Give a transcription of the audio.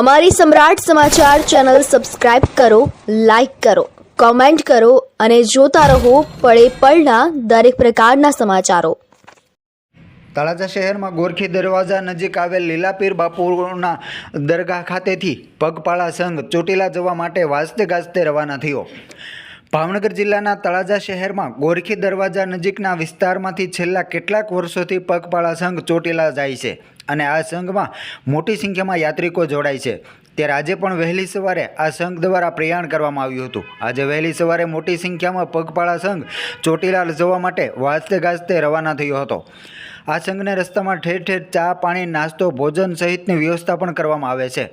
અમારી સમ્રાટ સમાચાર ચેનલ સબસ્ક્રાઇબ કરો, લાઇક કરો, કોમેન્ટ કરો અને જોતા રહો પળે પળના દરેક પ્રકારના સમાચારો. તળાજા શહેરમાં ગોરખી દરવાજા નજીક આવેલ લીલાપીર બાપુના દરગાહ ખાતેથી પગપાળા સંઘ ચોટીલા જવા માટે વાજતે ગાજતે રવાના થયો. ભાવનગર જિલ્લાના તળાજા શહેરમાં ગોરખી દરવાજા નજીકના વિસ્તારમાંથી છેલ્લા કેટલાક વર્ષોથી પગપાળા સંઘ ચોટીલા જાય છે અને આ સંઘમાં મોટી સંખ્યામાં યાત્રિકો જોડાય છે. ત્યારે આજે પણ વહેલી સવારે આ સંઘ દ્વારા પ્રયાણ કરવામાં આવ્યું હતું. આજે વહેલી સવારે મોટી સંખ્યામાં પગપાળા સંઘ ચોટીલા જવા માટે વાજતે ગાજતે રવાના થયો હતો. આ સંઘને રસ્તામાં ઠેર ઠેર ચા, પાણી, નાસ્તો, ભોજન સહિતની વ્યવસ્થા પણ કરવામાં આવે છે.